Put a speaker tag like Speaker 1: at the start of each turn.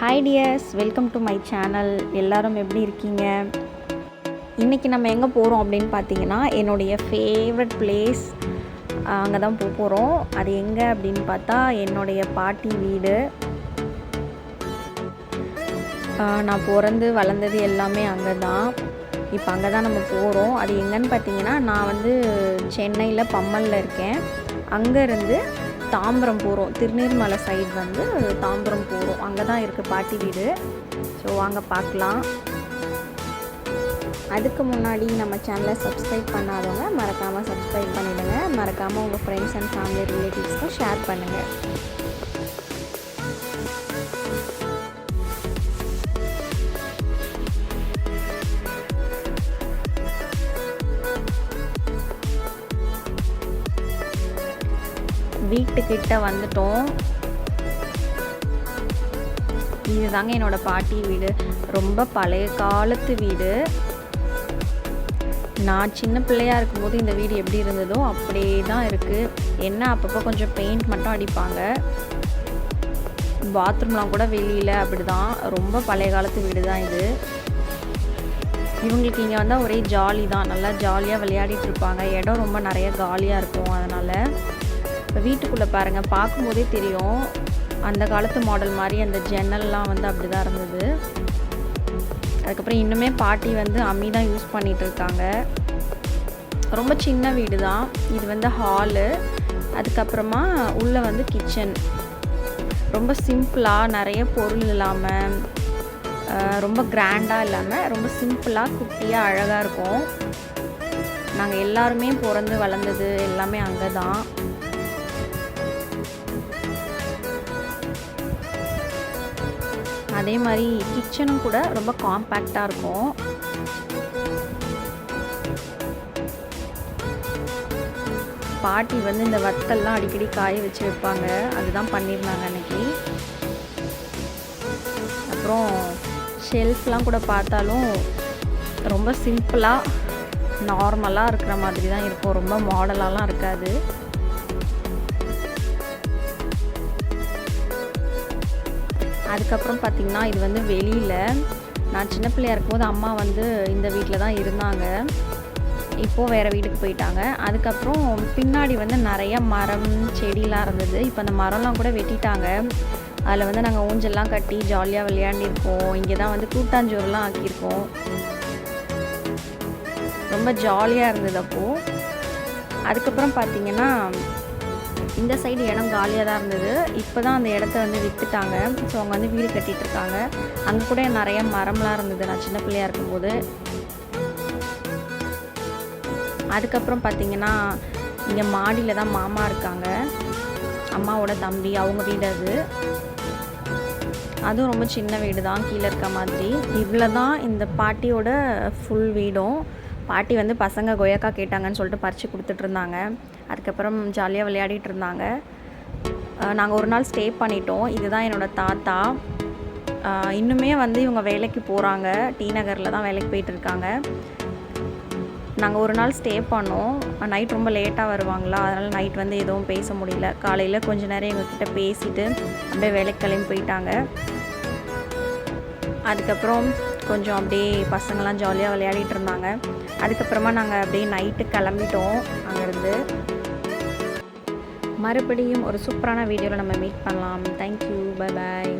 Speaker 1: Hi dears welcome to my channel எல்லாரும் எப்படி இருக்கீங்க? இன்றைக்கி நம்ம எங்கே போகிறோம் அப்படின்னு பார்த்தீங்கன்னா என்னுடைய ஃபேவரட் பிளேஸ் அங்கே தான் போக போகிறோம் அது எங்கே அப்படின்னு பார்த்தா என்னுடைய பாட்டி வீடு. நான் பிறந்து வளர்ந்தது எல்லாமே அங்கே தான் இப்போ அங்கே தான் நம்ம போகிறோம் அது எங்கன்னு பார்த்தீங்கன்னா நான் வந்து சென்னையில் பம்மலில் இருக்கேன். அங்கேருந்து தாம்பரம் போகிறோம் திருநீர்மலை சைடு வந்து தாம்பரம் போகிறோம் அங்கே தான் இருக்குது பாட்டி வீடு. ஸோ வாங்க பார்க்கலாம். அதுக்கு முன்னாடி நம்ம சேனலை சப்ஸ்கிரைப் பண்ணாதவங்க மறக்காமல் சப்ஸ்கிரைப் பண்ணிவிடுங்க மறக்காமல் உங்கள் ஃப்ரெண்ட்ஸ் அண்ட் ஃபேமிலி ரிலேட்டிவ்ஸ்க்கும் ஷேர் பண்ணுங்கள் வீட்டுக்கிட்ட வந்துட்டோம். இதுதாங்க என்னோட பாட்டி வீடு. ரொம்ப பழைய காலத்து வீடு. நான் சின்ன பிள்ளையா இருக்கும்போது இந்த வீடு எப்படி இருந்ததோ அப்படியே தான் இருக்குது என்ன அப்பப்போ கொஞ்சம் பெயிண்ட் மட்டும் அடிப்பாங்க. பாத்ரூம்லாம் கூட வெளியில் அப்படி தான் ரொம்ப பழைய காலத்து வீடு தான் இது. இவங்களுக்கு இங்கே வந்தால் ஒரே ஜாலி தான் நல்லா ஜாலியாக விளையாடிட்டு இருப்பாங்க. இடம் ரொம்ப நிறைய காலியாக இருக்கும் அதனால். இப்போ வீட்டுக்குள்ளே பாருங்கள் பார்க்கும்போதே தெரியும். அந்த காலத்து மாடல் மாதிரி அந்த ஜன்னல்லாம் வந்து அப்படி தான் இருந்தது. அதுக்கப்புறம் இன்னுமே பாட்டி வந்து அம்மி தான் யூஸ் பண்ணிகிட்டு இருக்காங்க. ரொம்ப சின்ன வீடு தான் இது வந்து ஹாலு அதுக்கப்புறமா உள்ளே வந்து கிச்சன் ரொம்ப சிம்பிளாக நிறைய பொருள் இல்லாமல் ரொம்ப கிராண்டாக இல்லாமல் ரொம்ப சிம்பிளாக குட்டியாக அழகாக இருக்கும். நாங்கள் எல்லாருமே பிறந்து வளர்ந்தது எல்லாமே அங்கே தான் அதே மாதிரி கிச்சனும் கூட ரொம்ப காம்பேக்டாக இருக்கும். பாட்டி வந்து இந்த வத்தல்லாம் அடிக்கடி காய வச்சு வைப்பாங்க. அதுதான் பண்ணியிருந்தாங்க அன்றைக்கி அப்புறம் ஷெல்ஃப்லாம் கூட பார்த்தாலும் ரொம்ப சிம்பிளாக நார்மலாக இருக்கிற மாதிரி தான் இருக்கும். ரொம்ப மாடலாலாம் இருக்காது. அதுக்கப்புறம் பார்த்திங்கன்னா இது வந்து வெளியில். நான் சின்ன பிள்ளையா இருக்கும்போது அம்மா வந்து இந்த வீட்டில் தான் இருந்தாங்க. இப்போது வேறு வீட்டுக்கு போயிட்டாங்க. அதுக்கப்புறம் பின்னாடி வந்து நிறைய மரம் செடிலாம் இருந்தது. இப்போ அந்த மரம்லாம் கூட வெட்டிட்டாங்க. அதில் வந்து நாங்கள் ஊஞ்சல்லாம் கட்டி ஜாலியாக விளையாண்டிருக்கோம் இங்கே தான் வந்து கூட்டாஞ்சோறுலாம் ஆக்கியிருக்கோம். ரொம்ப ஜாலியாக இருந்தது அப்போது அதுக்கப்புறம் பார்த்தீங்கன்னா இந்த சைடு இடம் காலியாக தான் இருந்தது. இப்போ தான் அந்த இடத்த வந்து விற்றுட்டாங்க ஸோ அவங்க வந்து வீடு கட்டிகிட்டு இருக்காங்க அங்கே கூட நிறைய மரம்லாம் இருந்தது. நான் சின்ன பிள்ளையா இருக்கும்போது. அதுக்கப்புறம் பார்த்தீங்கன்னா இங்கே மாடியில் தான் மாமா இருக்காங்க. அம்மாவோட தம்பி அவங்க வீடு அது. அதுவும் ரொம்ப சின்ன வீடு தான் கீழே இருக்க மாதிரி. இவ்வளோ தான் இந்த பாட்டியோட ஃபுல் வீடும். பாட்டி வந்து பசங்க கொயக்கா கேட்டாங்கன்னு சொல்லிட்டு பறித்து கொடுத்துட்டு இருந்தாங்க அதுக்கப்புறம் ஜாலியாக விளையாடிட்டு இருந்தாங்க நாங்கள் ஒரு நாள் ஸ்டே பண்ணிட்டோம். இதுதான் என்னோடய தாத்தா. இன்னுமே வந்து இவங்க வேலைக்கு போகிறாங்க டி நகரில் தான் வேலைக்கு போயிட்டுருக்காங்க நாங்கள் ஒரு நாள் ஸ்டே பண்ணோம். நைட் ரொம்ப லேட்டாக வருவாங்களா? அதனால் நைட் வந்து எதுவும் பேச முடியல. காலையில் கொஞ்ச நேரம் எங்ககிட்ட பேசிட்டு அப்படியே வேலைக்கு கிளம்பி போயிட்டாங்க. அதுக்கப்புறம் கொஞ்சம் அப்படியே பசங்களாம் ஜாலியாக விளையாடிட்டு இருந்தாங்க. அதுக்கப்புறமா நாங்கள் அப்படியே நைட்டு கிளம்பிட்டோம் அங்கேருந்து. மறுபடியும் ஒரு சூப்பரான வீடியோவில் நம்ம மீட் பண்ணலாம். Thank you bye bye